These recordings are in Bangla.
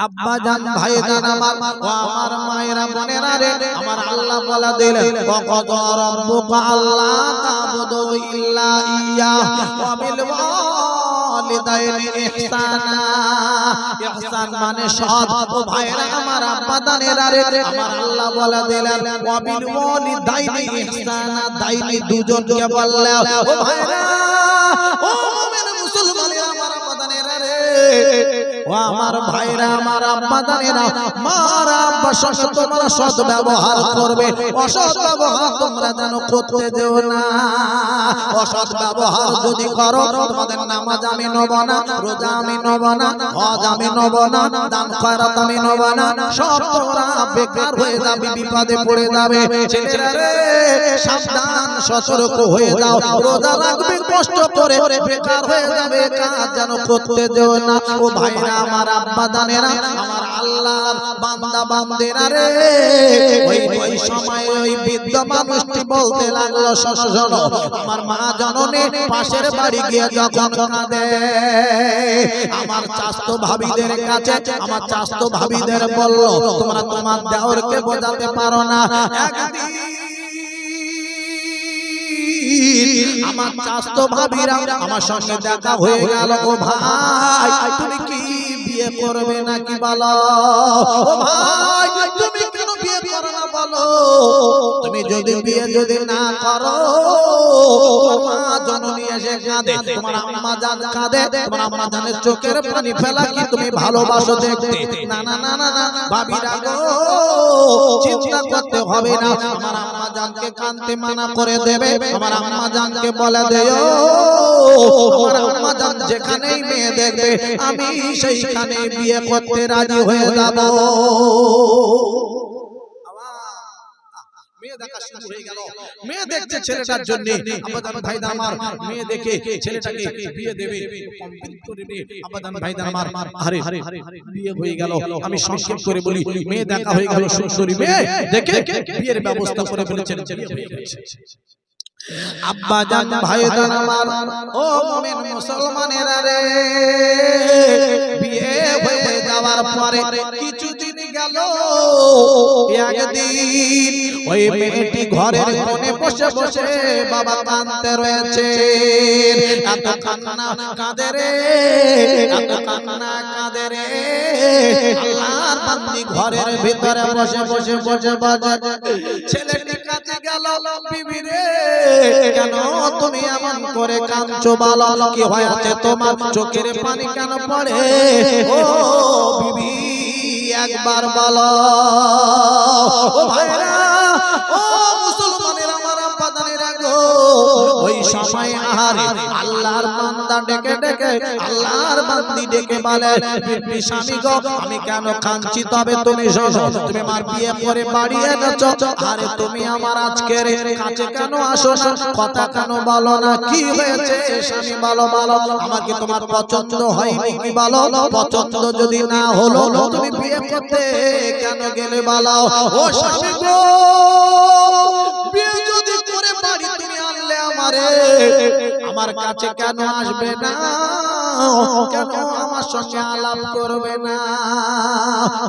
আব্বা জান ভাই জান আমার ও আমার মায়েরা বোনেরা রে আমার আল্লাহ বলা দিলেন কত রব্বুকা আল্লাহ তাবুদু ইল্লা ইয়া ওয়া বিল ইহসানা ইহসান মানে সৎ ও ভাইরা আমার আব্বা জানেরা রে আমার আল্লাহ বলা দিলেন ওয়া বিল ওয়ালিদাইনি ইহসানা দাইনি দুজনকে বললেন ও ভাইরা ও আমার ভাইরা, আমার আব্বা জানেরা, মারা আব্বা সঙ্গে তোমরা সৎ ব্যবহার করবে। অসৎ ব্যবহার তোমরা যেন করতে যেও না। অসৎ ব্যবহার যদি করো, তোমাদের নামাজ আমি নেব না, রোজা আমি নেব না, হজ আমি নেব না, দান খয়রাত আমি নেব না। সব তোমরা বেকার হয়ে যাবে, বিপদে পড়ে যাবে। ছেলেরা সাবধান, সতর্ক হয়ে যাও। রোজা রাখবে কষ্ট করে বেকার হয়ে যাবে, কাজ যেন করতে যেও না। ও ভাইরা, আমার আব্বা দানেরা আমার আল্লাহর বান্দা বান্দেরা রে। ওই ওই সময় ওই বৃদ্ধ মানুষটি বলতে লাগল, শোনো আমার মা জননী পাশের বাড়ি গিয়ে যখন কাঁদে, আমার চাস্তো ভাবিদের কাছে, আমার চাস্তো ভাবিদের বলল, তোমরা তোমার দেওরকে বোঝাতে পারো না। একদিন আমার চাস্তো ভাবিরা আমার সঙ্গে দেখা হয়ে গেল, ও ভাই, তুমি কি বিয়ে করবে নাকি বলো? ও ভাই তুমি যদি বিয়ে যদি না করো মা জননী এসে কাঁদে তোমার আম্মা জান কাঁদে তোমার আম্মা জানের চোখের পানি ফেলা কি তুমি ভালোবাসো দেখতে? না না না না না ভাবিরা গো চিন্তা করতে হবে না আমার আম্মা জানকে কানতে মানা করে দেবে আমার আম্মা জানকে বলে দেও আমার আম্মা জান যেখানেই মেয়ে দেখবে আমি সেইখানে বিয়ে করতে রাজি হয়ে যাব। মেয়ে দেখা শুরু হয়ে গেল। মেয়ে দেখছে ছেলেটার জন্য আবাদান ভাইদান আমার। মেয়ে দেখে ছেলেটাকে বিয়ে দেবে। কমপ্লিট করে নিয়ে আবাদান ভাইদান আমার। আরে বিয়ে হয়ে গেল। আমি সংক্ষেপ করে বলি মেয়ে দেখা হয়ে গেল সুন্দরী মেয়ে। দেখে বিয়ের ব্যবস্থা করে গেছে আব্বা জান ভাই জান আমার। ও মুমিন মুসলমানেরা রে। বিয়ে হয়ে যাওয়ার পরে কিছুদিন গেল। একদিন ওই মেয়েটি ঘরের কোণে বসে বসে বাবা কাঁদতে রয়েছে। এত কান্না কাঁদে রে এত কান্না কাঁদে রে। আল্লাহর বান্দি ঘরের ভিতরে বসে বসে বসে ছেলেটি কাছে গেল বিবি রে কেন তুমি এমন করে কাঁদছো বলো কি হয়েছে? তোমার চোখের পানি কেন পড়ে? ও বিবি একবার বলো। ও মুসলমানের আমার আব্বাদানেরা গো ওই সময় আল্লাহর বান্দা ডেকে ডেকে আল্লাহর বান্দি ডেকে বলে বিবি স্বামী গো, আমি কেন কাঁদছি তবে তুমি শোনো, তুমি আমার বিয়ে করে বাড়ি এনেছো আরে তুমি আমার আজকের কাছে কেন আসো কথা কেন বলো না? কি হয়েছে? স্বামী বলো বলো। আমাকে তোমার পছন্দ হয়নি, কি বলো? পছন্দ যদি না হলো, তুমি বিয়ে করতে কেন গেলে বলো? ও স্বামী গো! আনলে আমারে কাছে কেন আসবে না? কেন আমার সঙ্গে আলাপ করবে না?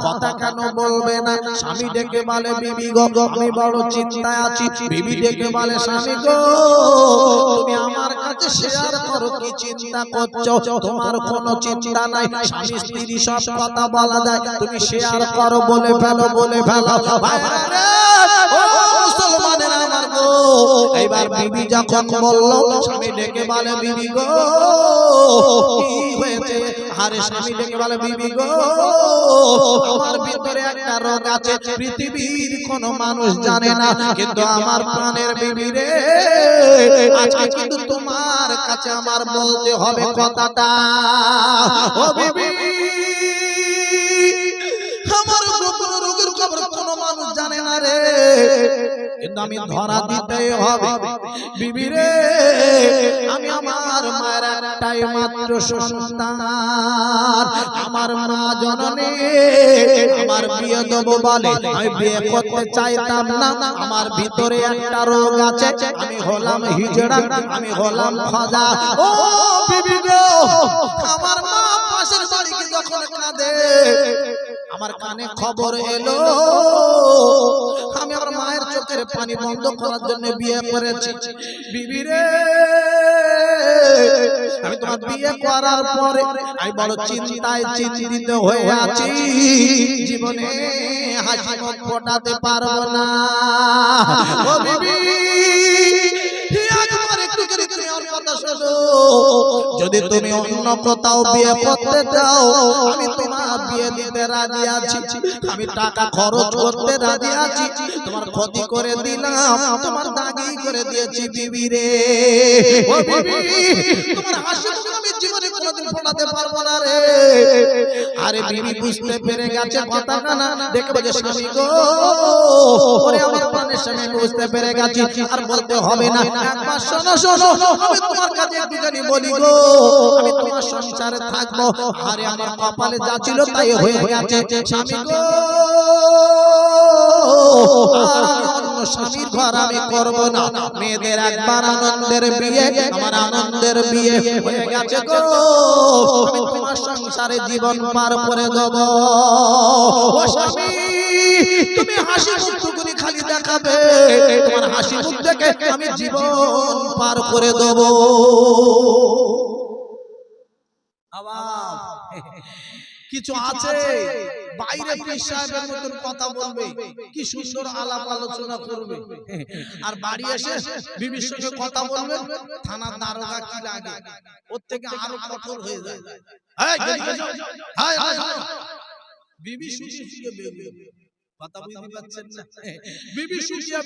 কথা কেন বলবে না? স্বামী ডেকে বলে, বিবি গো, আমি বড় চিন্তায় আছি। বিবি ডেকে বলে, স্বামী গো, তুমি আমার কাছে শেয়ার করো, কি চিন্তা করছ? তোমার কোনো চিন্তা নাই। স্বামী স্ত্রী সব কথা বলা যায়। তুমি শেয়ার করো বলে ফেলো বলে ফেলো। এইবার বিবি যখন বলল স্বামী ডেকে বলে বিবি গো। কি হয়েছে? আরে স্বামী ডেকে বলে বিবি গো। আমার ভিতরে একটা রোগ আছে পৃথিবীর কোনো মানুষ জানে না কিন্তু আমার প্রাণের বিবি রে। আজকে কিন্তু তোমার কাছে আমার বলতে হবে কথাটা। ও বিবি। আমার গোপন রোগের খবর কোনো মানুষ জানে না রে। কিন্তু আমি ধরা দিতে হবে। বিবি রে আমি আমার মায়ের একটাই মাত্র সন্তান। আমার মা জননী আমার বিয়ে দেব বলে আমি বিয়ে করতে চাইতাম না। আমার ভিতরে একটা রোগ আছে আমি হলাম হিজড়া আমি হলাম খাজা। ও বিবি গো আমার মা পাশের বাড়ি যখন কাঁদে আমার কানে খবর এলো। আমি আমার মায়ের চোখের পানি বন্ধ করার জন্য বিয়ে করেছি। বিবি রে আমি তোমার বিয়ে করার পরে আমি বড় চিন্তায় চিন্তিত হয়ে আছি। জীবনে হাসি মুখ ফোটাতে পারব না। ও বিবি কথা শোনো। যদি তুমি অন্য কোথাও বিয়ে করতে চাও আমি তোমার বিয়ে দিতে রাজি আছি। আমি টাকা খরচ করতে রাজি আছি। তোমার ক্ষতি করে দিলাম তোমার দাগি করে দিয়েছি বিবি রে। তোমার আশা আমি জীবনে কোনোদিন ফোটাতে পারব না রে। আরে বিবি বুঝতে পেরে গেছে কথা না। দেখবে যে স্বামী গো। ওরে আমার প্রাণের স্বামী বুঝতে পেরে গেছি। আর বলতে হবে না। একবার শোনো শোনো আমি তোমার কাছে একটুখানি বলি গো। আমি তোমার সংসারে থাকব। আরে আমার কপালে যা ছিল তাই হয়ে গেছে। স্বামী গো। স্বামীর ঘর আমি করব না। মেয়েদের একবার আনন্দের বিয়ে, আমার আনন্দের বিয়ে হয়ে গেছে গো। তোমার সংসারে জীবন পার করে দেব। ও তুমি হাসি মুখ টুকুনি খালি দেখাবে। তোমার হাসি মুখ দেখে আমি জীবন পার করে দেব। কিছু আছে বাইরে পীর সাহেবের মতন কথা বলবে কি সুন্দর আলাপ আলোচনা করবে আর বাড়ি এসে বিবির সঙ্গে কথা বলবে থানার দারোগা কি লাগে ওর থেকে আরও কঠোর হয়ে যায়। বিবি কথা বুঝতে পাচ্ছেন না? বিবি সুফিয়া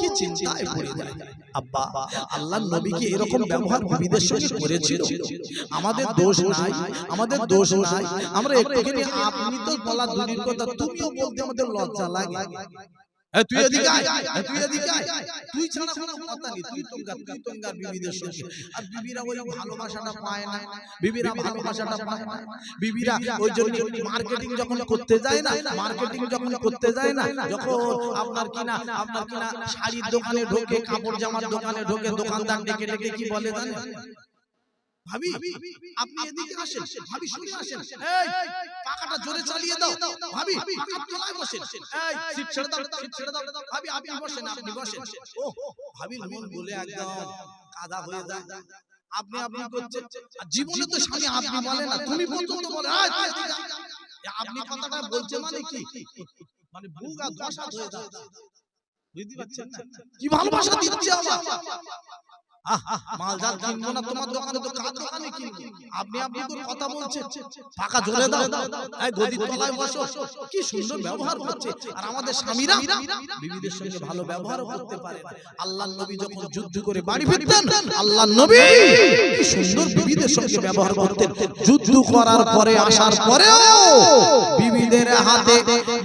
কি চিন্তায় পড়ে যায়। আব্বা আল্লাহ নবী কি এরকম ব্যবহার বিবিদের সঙ্গে করেছিল। আমাদের দোষ নাই। আমাদের দোষ নাই। আমরা একটুখানি আপনি তো বলা দূরের কথা তুমিও বলতে আমাদের লজ্জা লাগে। তুই এদিকে আয়। তুই এদিকে আয়। তুই ছাড়া কোনো কথা নেই। তুই তোঙ্গা তুই তোঙ্গা বিবিদের সঙ্গে? আর বিবিরা ওই ভালোবাসাটা পায় না। বিবিরা ভালোবাসাটা পায় না। বিবিরা ওই জন্য মার্কেটিং যখন করতে যায় না মার্কেটিং যখন করতে যায় না যখন আপনার কিনা আপনার কিনা শাড়ির দোকানে ঢোকে কাপড় জামার দোকানে ঢোকে দোকানদার ডেকে ডেকে কি বলে জানেন? ভাবি আপনি এদিকে আসেন ভাবি আসেন। এই পাকাটা জোরে চালিয়ে দাও ভাবি পাকার তলায় বসেন। এই সিট ছেড়ে দাও সিট ছেড়ে দাও ভাবি আপনি বসেন আপনি বসেন। ও ভাবির মন বলে একদম কাদা হয়ে যায়। আপনি আপনি করছেন। জীবনে তো স্বামী আপনি বলে না তুমি পর্যন্ত বলে। আপনি কথাটা বলছে মানে কি? মানে বুক আর দশা হয়ে যায়। বুঝতে পারছেন না? কি ভালোবাসা দিচ্ছে আমার মালজাল কিনবো না, তোমার দোকানে তো কিনবো। আপনি আপনি করে কথা বলছেন। জোরে দাও। এই তলায় বসো। কি সুন্দর ব্যবহার করছে আর আমাদের স্বামীরা বিবিদের সঙ্গে ভালো ব্যবহারও করতে পারে আল্লাহর নবী যখন যুদ্ধ করে বাড়ি ফিরতেন, আল্লাহর নবী কি সুন্দর বিবিদের সঙ্গে ব্যবহার করতেন। যুদ্ধ করার পরে, আসার পরেও বিবিদের হাতে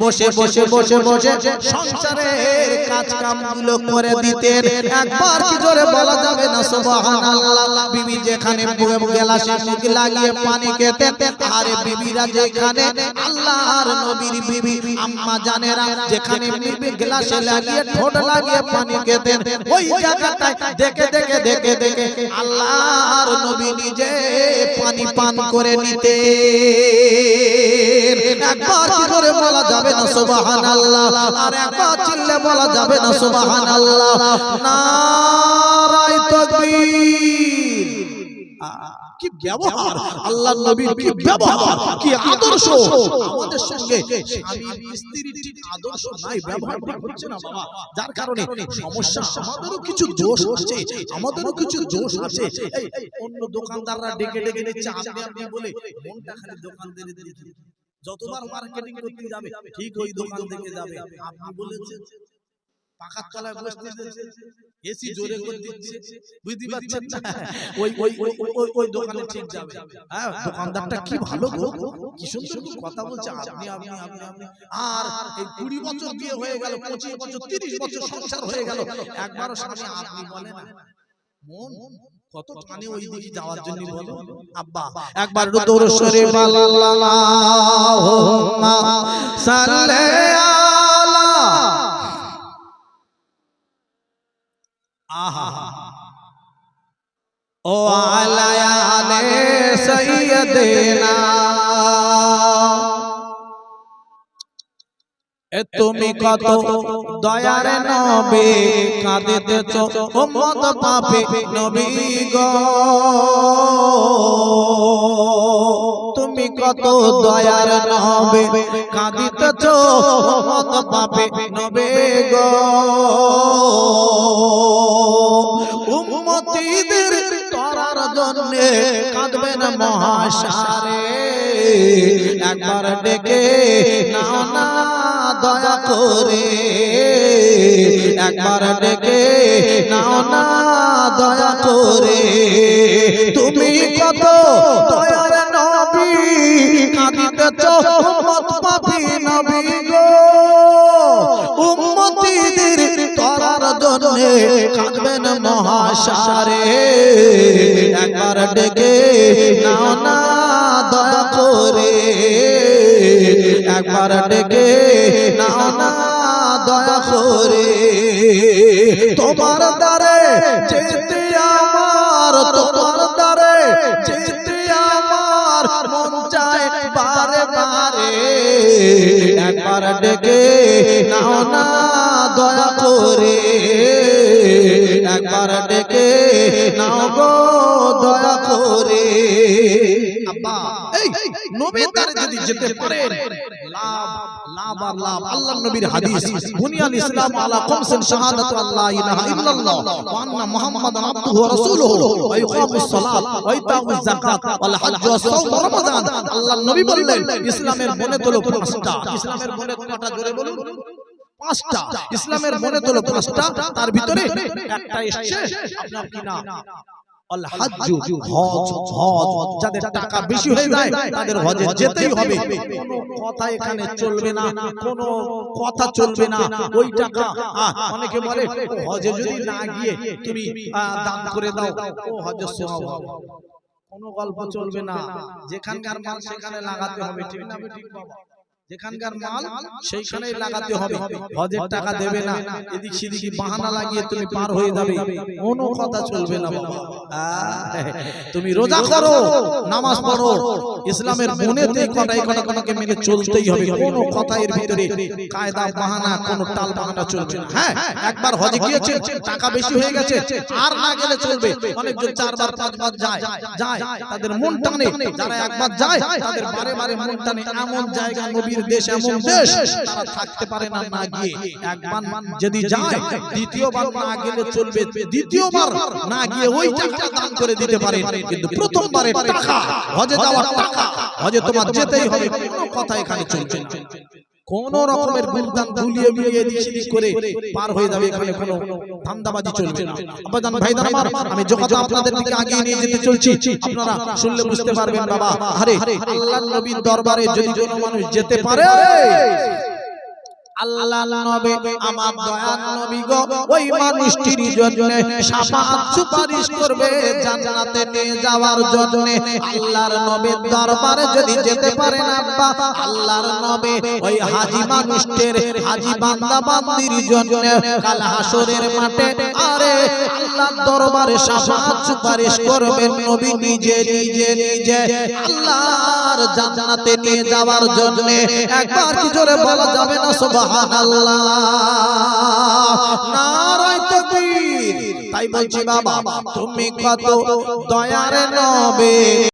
বসে বসে বসে বসে সংসারের কাজ কামগুলো করে দিতেন একবার কি জোরে বলা যাবে না সুবহানাল্লাহ বিবি যেখানে গ্লাসে মুখ লাগিয়ে পানি খেতেন আরে বিবিরা যেখানে আল্লাহর নবীর বিবি আম্মা জানেরা যেখানে বিবি গ্লাসে লাগিয়ে ঠোঁট লাগিয়ে পানি খেতেন ওই জায়গাটায় দেখে দেখে দেখে দেখে আল্লাহর নবী নিজে পানি পান করে নিতে একবার করে বলা যাবে না, সুবহানাল্লাহ? আর একবার চিল্লে বলা যাবে না, সুবহানাল্লাহ? আল্লাহ আদর্শ? না কিছু দোষ কিছু দোষ অন্য দোকানদাররা ডেকে ডেকে নিচ্ছে আপনি বলে মনটা খালি দোকানদারের দিকে। যতবার মার্কেটিং করতে যাবে ঠিক ওই দোকান থেকে যাবে। আপনি বলেছেন পাকার তলায় বসতে দিচ্ছে এসি জোরে করে দিচ্ছে। বুঝতে পারছেন? না ওই ওই ওই ওই- দোকানে ঠিক যাবে। হ্যাঁ দোকানদারটা কি ভালো গো? কি সুন্দর কথা বলছে? আপনি আপনি আপনি আপনি। আর এই কুড়ি বছর বিয়ে হয়ে গেল পঁচিশ বছর তিরিশ বছর সংসার হয়ে গেল। একবারও স্বামী আপনি বলে না। মন কত টানে ওই দিকে যাওয়ার জন্য বলো? আব্বা একবার দৌড় সরে আহা। ও আলায়ালে সৈয়দেনা তুমি কত দয়ার নবে? কাঁদিতেছ উম্মত পাপে নবী গো। তুমি কত দয়ার নবে? কাঁদিতেছ উম্মত পাপে নবে গো। উম্মতিদের তরার জন্য কাঁদবেন মহাসারে। একবার ডেকে নাও না দয়া করে। একবার ডেকে নাও না দয়া করে। তুমি কত দয়ার নবী কাঁদিতেছ উম্মত পাপি নবী গো। উম্মতিদের তরার জন্য কাঁদবেন মহাসারে একবার ডেকে নাও না একবার ডেকে নাও না, দয়া করে। তোমার দ্বারে যেতে আমার, তোমার দ্বারে যেতে আমার মন চায় বারে বারে। একবার ডেকে নাও না, দয়া করে। একবার ডেকে নাও গো, দয়া করে। আব্বা এই নবীর দ্বারে যদি যেতে পারেন লাভ লাভ আর লাভ। আল্লাহর নবীর হাদিস বুনিয়াল ইসলাম আলা খামসিন শাহাদাতু আল্লা ইলাহা ইল্লাল্লাহ। ওয়া আন্না মুহাম্মাদান আবদুহু ওয়া রাসূলুহু। ওয়া ইকামুস সালাত। ওয়া ইতাউজ যাকাত। ওয়াল হজ্জ ওয়া সাওম রমাদান আল্লাহর নবী বললেন ইসলামের মনে তোলো পাঁচটা। ইসলামের মনে কটা জোরে বলুন? পাঁচটা। ইসলামের মনে তোলো পাঁচটা। তার ভিতরে একটা এসেছে আপনার কি আল হাজ্জু হজ হজ যাদের টাকা বেশি হয়ে যায় তাদের হজে যেতেই হবে। কোনো কথা এখানে চলবে না কোনো কথা চলবে না। ওই টাকা অনেকে বলে হজে যদি না গিয়ে তুমি দান করে দাও ও হজের সওয়াব হবে। কোনো গল্প চলবে না। যেখানকার মাল সেখানে লাগাতে হবে ঠিক না? ঠিক বাবা যেখানকার মাল সেইখানেই লাগাতে হবে। হজের টাকা দেবে না এদিক সেদিকে বাহানা লাগিয়ে তুমি পার হয়ে যাবে। কোনো কথা চলবে না বাবা। তুমি রোজা করো নামাজ পড়ো। ইসলামের মনেতে কটাই কটা কটাকে মেনে চলতেই হবে। কোনো কথা এর ভিতরে কায়দা বাহানা কোনো টাল বাহানা চলবে না। হ্যাঁ একবার হজে গিয়েছে টাকা বেশি হয়ে গেছে আর না গেলে চলবে। অনেকজন চারবার পাঁচবার যায়। যায় তাদের মন টানে যারা একবার যায় তাদের বারে বারে মন টানে এমন জায়গা নবীর দেশ এমন দেশ তারা থাকতে পারে না না গিয়ে। একবার যদি যায় দ্বিতীয়বার না গেলে চলবে দ্বিতীয়বার না গিয়ে ওই টাকা দান করে দিতে পারে। কিন্তু প্রথমবারে টাকা হজে যাওয়ার টাকা হজে তোমার যেতেই হবে কোনো কথা এখানে চলছে না। কোন রকমের গুলদান দুলিয়ে মিলিয়ে এদিক করে পার হয়ে যাবে এখানে কোনো ধান্দাবাজি চলবে না। আব্বাজান ভাই আমার আমি যে আপনাদের দিকে আগিয়ে নিয়ে যেতে চলছি। আপনারা শুনলে বুঝতে পারবেন বাবা। আরে আল্লাহর নবীর দরবারে যদি কোনো মানুষ যেতে পারে। আল্লাহ নবে আমার দয়ার নবী গো ওই মানুষটির জন্য শাফাআত সুপারিশ করবে জান্নাতে নিয়ে যাওয়ার জন্য আল্লাহর নবীর দরবারে যদি যেতে পারেন আব্বা আল্লাহর নবে ওই হাজী মানুষটির হাজী বান্দা বান্দির জন্য কাল হাসরের মাঠে আরে আল্লাহর দরবারে শাফাআত সুপারিশ করবেন নবী নিজে নিজে নিজে আল্লাহর জান্নাতে নিয়ে যাওয়ার জন্য একবার কি জোরে বলা যাবে না তাই বলছি বাবা তুমি কত দয়ার নবে।